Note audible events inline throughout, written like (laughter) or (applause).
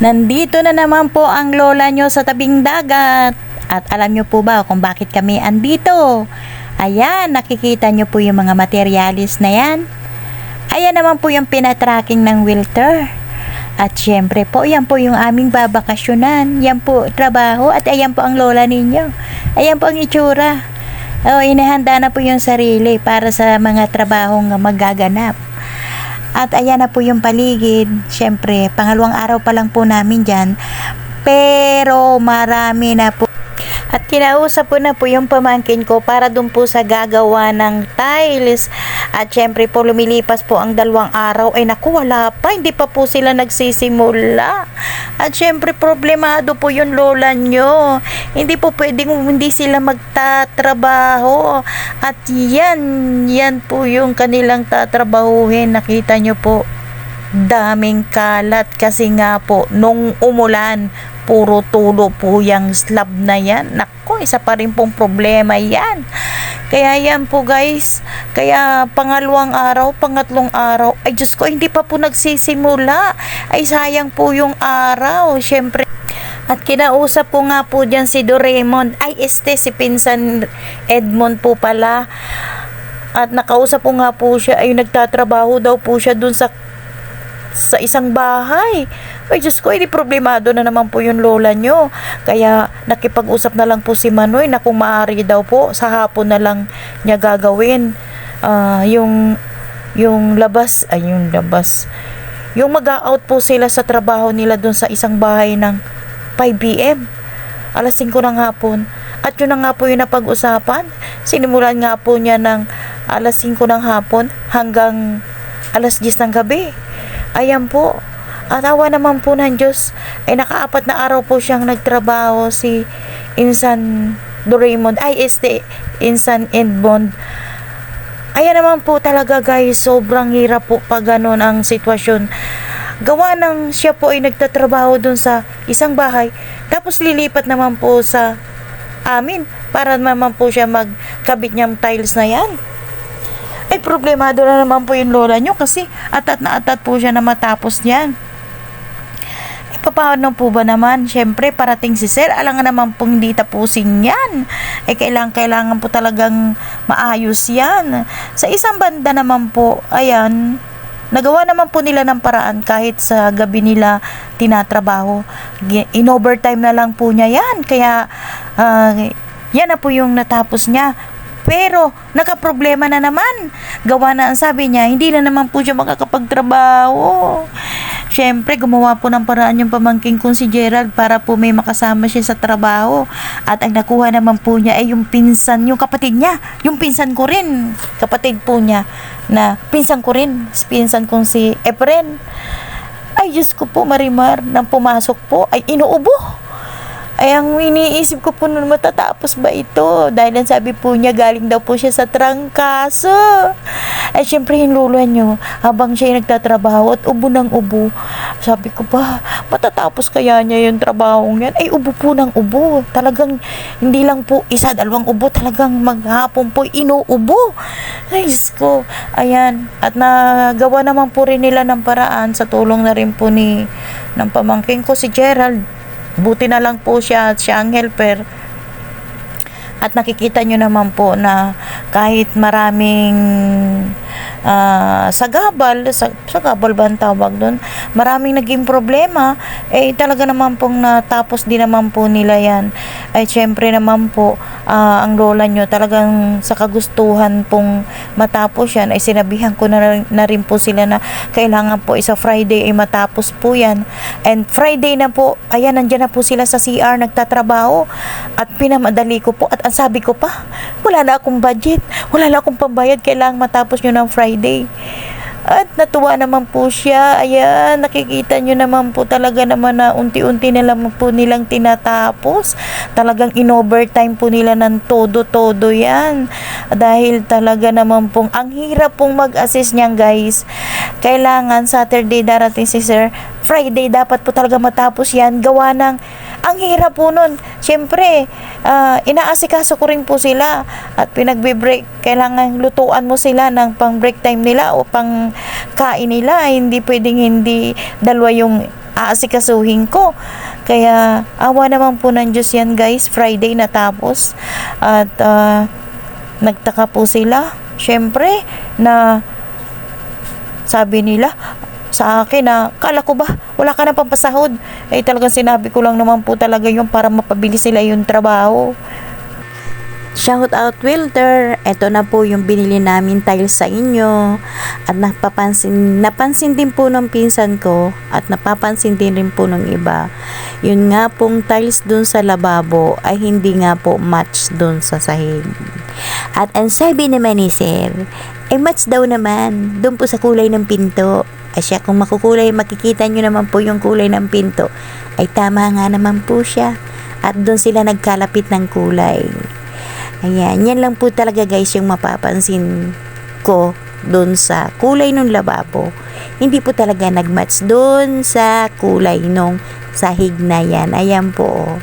Nandito na naman po ang lola nyo sa tabing dagat. At alam nyo po ba kung bakit kami andito? Ayan, nakikita nyo po yung mga materialis na yan. Ayan naman po yung pinatracking ng Wilter. At syempre po, yan po yung aming babakasyonan. Yan po trabaho at ayan po ang lola ninyo. Ayan po ang itsura. Oh, inihanda na po yung sarili para sa mga trabahong magaganap. At ayan na po yung paligid. Siyempre, pangalawang araw pa lang po namin dyan. Pero marami na po. At kinausap ko na po yung pamangkin ko para dun po sa gagawa ng tiles. At syempre po lumilipas po ang dalawang araw. Ay naku, wala pa. Hindi pa po sila nagsisimula. At syempre problemado po yung lola nyo. Hindi po pwedeng hindi sila magtatrabaho. At yan, yan po yung kanilang tatrabahuhin. Nakita nyo po daming kalat kasi nga po nung umulan puro tulo po yung slab na yan nako isa pa rin pong problema yan kaya yan po guys. Kaya pangalawang araw pangatlong araw ay Diyos ko hindi pa po nagsisimula. Ay sayang po yung araw syempre. At kinausap ko nga po dyan si Doraemon. Ay este si Pinsan Edmond po pala. At nakausap ko nga po siya. Ay nagtatrabaho daw po siya dun sa sa isang bahay. Ay, Diyos ko, hindi problemado na naman po yung lola nyo. Kaya nakipag-usap na lang po si Manoy na kung maaari daw po, sa hapon na lang niya gagawin. Ah, yung, yung labas, ay yung labas. Yung mag-out po sila sa trabaho nila dun sa isang bahay ng 5pm. Alas 5 ng hapon. At yun na nga po yung napag-usapan. Sinimulan nga po niya ng alas 5 ng hapon hanggang alas 10 ng gabi. Ayan po. At awa naman po ng Diyos, ay nakaapat na araw po siyang nagtrabaho si Insan Doraemon, ay este, Insan Edmond. Ayan naman po talaga guys, sobrang hirap po pag ganun ang sitwasyon. Gawa ng siya po ay nagtatrabaho dun sa isang bahay, tapos lilipat naman po sa amin para naman po siya magkabit niyang tiles na yan ay problemado na naman po yung lola nyo kasi atat na atat po siya na matapos niyan. E, paano po ba naman? Siyempre, parating si Sir, alangan naman pong hindi tapusin yan. Eh, kailangan, kailangan po talagang maayos yan. Sa isang banda naman po, ayan, nagawa naman po nila ng paraan kahit sa gabi nila tinatrabaho. In overtime na lang po niya yan. Kaya, ah, yan na po yung natapos niya. Pero, nakaproblema na naman. Gawa na ang sabi niya, hindi na naman po siya makakapagtrabaho. Siyempre, gumawa po ng paraan yung pamangking kong si Gerald para po may makasama siya sa trabaho. At ang nakuha naman po niya ay yung pinsan, yung kapatid niya. Yung pinsan ko rin. Kapatid po niya na pinsan ko rin. Pinsan kong si Efren. Ay, Diyos ko po, Marimar, nang pumasok po, ay inuubo. Ay, ang iniisip ko po nun, matatapos ba ito? Dahil ang sabi po niya, galing daw po siya sa trangkaso. Ay, syempre, lula niyo, habang siya nagtatrabaho at ubo ng ubo. Sabi ko pa, matatapos kaya niya yung trabaho yan? Ay, ubo po ng ubo. Talagang, hindi lang po isa, dalawang ubo, talagang maghapon po inuubo. Ay, ko. Ayan. At nagawa naman po rin nila ng paraan sa tulong na rin po ni ng pamangking ko si Gerald buti na lang po siya at siya ang helper at nakikita nyo naman po na kahit maraming ah, sagabal, sa, sagabal ba ang tawag doon? Maraming naging problema, eh talaga naman pong natapos din naman po nila yan. Ay syempre naman po, ah, ang lola nyo talagang sa kagustuhan pong matapos yan, ay sinabihan ko na, na rin po sila na kailangan po isa Friday ay matapos po yan. And Friday na po, ayan, nandyan na po sila sa CR nagtatrabaho at pinamadali ko po at ang sabi ko pa, wala na akong budget, wala na akong pambayad, kailangan matapos nyo ng Friday. At natuwa naman po siya. Ayan, nakikita nyo naman po talaga naman na unti-unti na lang po nilang tinatapos. Talagang in-overtime po nila ng todo-todo yan. Dahil talaga naman pong, ang hirap pong mag-assist niyan guys. Kailangan Saturday darating si Sir. Friday dapat po talaga matapos yan. Gawa ng, ang hirap po nun. Siyempre, ah, inaasikaso ko rin po sila at pinagbe-break. Kailangan lutuan mo sila ng pang break time nila o pang kain nila. Hindi pwedeng hindi dalawa yung aasikasuhin ko. Kaya awa naman po ng Diyos yan guys, Friday natapos. At ah, nagtaka po sila. Syempre na sabi nila sa akin na kala ko ba wala ka na pampasahod eh talagang sinabi ko lang naman po talaga yung para mapabilis sila yung trabaho Shout out Wilter, ito na po yung binili namin tiles sa inyo at napapansin, napansin din po ng pinsan ko at napapansin din rin po ng iba. Yun nga pong tiles dun sa lababo ay hindi nga po match dun sa sahig. At ang sabi naman ni Sir, ay match daw naman dun po sa kulay ng pinto. Ay siya, kung makukulay, makikita nyo naman po yung kulay ng pinto. Ay tama nga naman po siya. At doon sila nagkalapit ng kulay. Ayan, yan lang po talaga guys yung mapapansin ko doon sa kulay ng lababo. Hindi po talaga nagmatch doon sa kulay nung sahig na yan. Ayan po.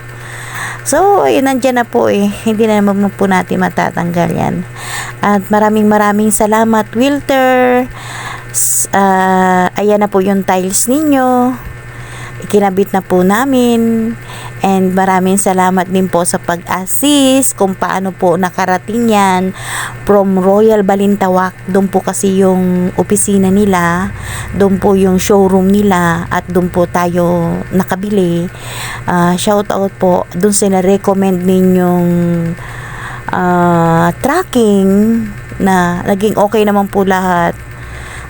So, ayun, nandyan na po eh. Hindi na naman po natin matatanggal yan. At maraming maraming salamat, Wilter. S- ah, ayan na po yung tiles ninyo. Ikinabit na po namin. And maraming salamat din po sa pag-assist kung paano po nakarating yan from Royal Balintawak. Doon po kasi yung opisina nila, doon po yung showroom nila at doon po tayo nakabili. Ah, shout out po doon sila recommend ninyong ah, tracking na naging okay naman po lahat.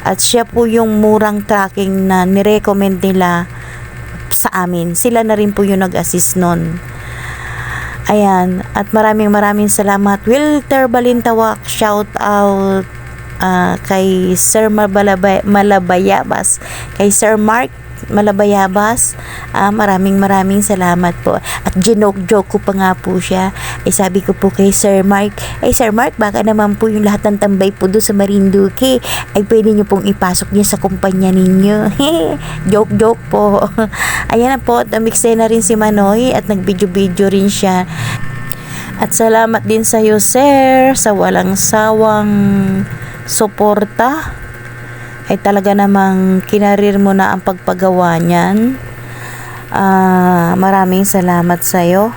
At siya po yung murang tracking na nirecommend nila sa amin. Sila na rin po yung nag-assist nun. Ayan. At maraming maraming salamat. Wilter Balintawak, shout out ah, kay Sir Malabay, Malabayabas, kay Sir Mark Malabayabas. Ah, maraming maraming salamat po. At joke-joke ko pa nga po siya. Eh sabi ko po kay Sir Mark, eh Sir Mark, baka naman po yung lahat ng tambay po doon sa Marinduque ay pwede nyo pong ipasok niya sa kumpanya ninyo. (laughs) Joke-joke po. (laughs) Ayan na po, namix na rin si Manoy at nag-video-video rin siya. At salamat din sa iyo, sir, sa walang sawang suporta. Ay talaga namang kinarir mo na ang pagpagawa niyan. Ah, maraming salamat sa iyo.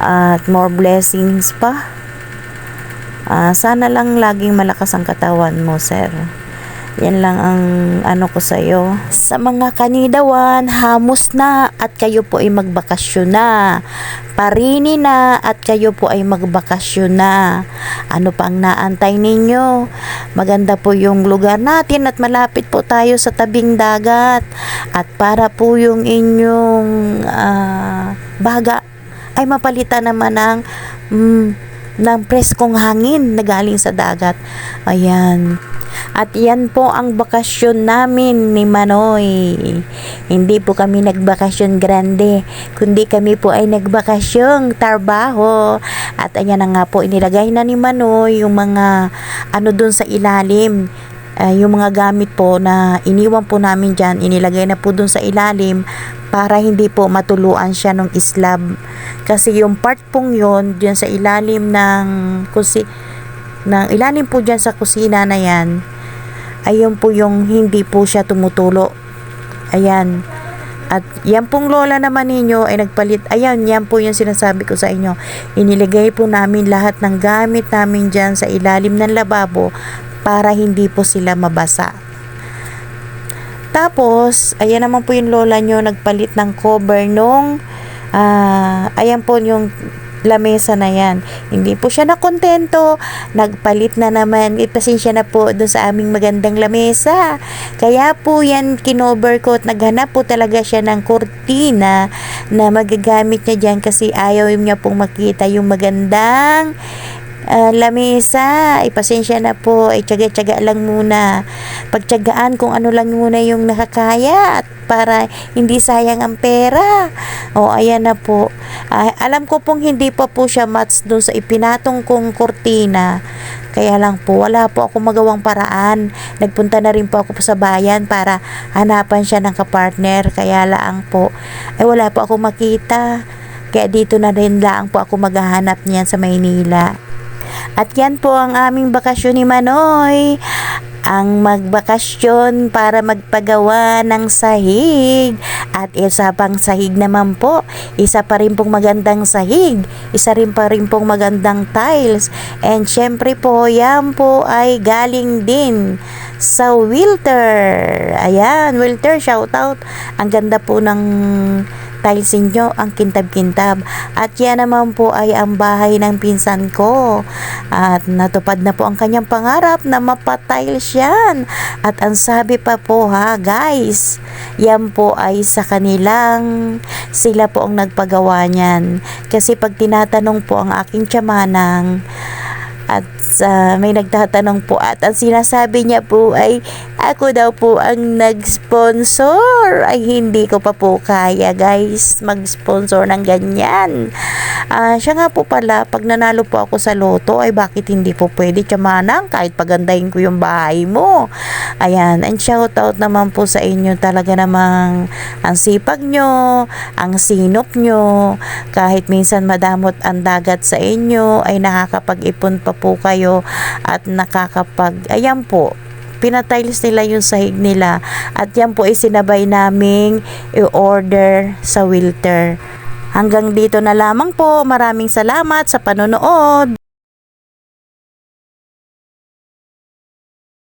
At more blessings pa. Ah, sana lang laging malakas ang katawan mo, sir. Yan lang ang ano ko sa iyo. Sa mga kanidawan, hamos na at kayo po ay magbakasyon na. Parini na at kayo po ay magbakasyon na. Ano pang naantay ninyo? Maganda po yung lugar natin at malapit po tayo sa tabing dagat. At para po yung inyong ah, baga ay mapalitan naman ng mm, ng preskong hangin na galing sa dagat. Ayan. At yan po ang bakasyon namin ni Manoy. Hindi po kami nagbakasyon grande, kundi kami po ay nagbakasyong trabaho. At ayan na nga po, inilagay na ni Manoy yung mga ano dun sa ilalim. Ah, yung mga gamit po na iniwan po namin dyan, inilagay na po dun sa ilalim para hindi po matuluan siya ng islab. Kasi yung part pong yun, dyan sa ilalim ng kusi ng ilalim po dyan sa kusina na yan, ayun po yung hindi po siya tumutulo. Ayan. At yan pong lola naman ninyo ay nagpalit. Ayan, yan po yung sinasabi ko sa inyo. Iniligay po namin lahat ng gamit namin dyan sa ilalim ng lababo para hindi po sila mabasa. Tapos, ayan naman po yung lola nyo nagpalit ng cover nung ah, ayan po yung lamesa na yan. Hindi po siya nakontento. Nagpalit na naman. Ipasensya na po doon sa aming magandang lamesa. Kaya po yan kinover ko at naghanap po talaga siya ng kurtina na magagamit niya dyan kasi ayaw niya pong makita yung magandang ah, lamesa. Ipasensya na po. Ay, tsaga-tsaga lang muna. Pagtsagaan kung ano lang muna yung nakakaya at para hindi sayang ang pera. O, ayan na po. Ah, alam ko pong hindi pa po siya match doon sa ipinatong kong kurtina. Kaya lang po, wala po ako magawang paraan. Nagpunta na rin po ako sa bayan para hanapan siya ng kapartner. Kaya lang po, ay wala po ako makita. Kaya dito na rin lang po ako maghahanap niyan sa Maynila. At yan po ang aming bakasyon ni Manoy. ang magbakasyon para magpagawa ng sahig. At isa pang sahig naman po, isa pa rin pong magandang sahig, isa rin pa rin pong magandang tiles. And syempre po, yan po ay galing din sa Wilter. Ayan, Wilter, shout out. Ang ganda po ng tiles ninyo, ang kintab-kintab. At yan naman po ay ang bahay ng pinsan ko. At natupad na po ang kanyang pangarap na mapatiles yan. At ang sabi pa po ha, guys, yan po ay sa kanilang, sila po ang nagpagawa niyan. Kasi pag tinatanong po ang aking tiyamanang, at sa may nagtatanong po at ang sinasabi niya po ay ako daw po ang nag-sponsor. Ay hindi ko pa po kaya guys mag-sponsor ng ganyan. Ah, siya nga po pala pag nanalo po ako sa loto ay bakit hindi po pwede tsamanang kahit pagandahin ko yung bahay mo. Ayan, and shout out naman po sa inyo talaga namang ang sipag nyo, ang sinop nyo, kahit minsan madamot ang dagat sa inyo ay nakakapag-ipon po kayo at nakakapag, ayan po, pinatiles nila yung sahig nila at yan po ay sinabay naming i-order sa Wilter. Hanggang dito na lamang po. Maraming salamat sa panonood.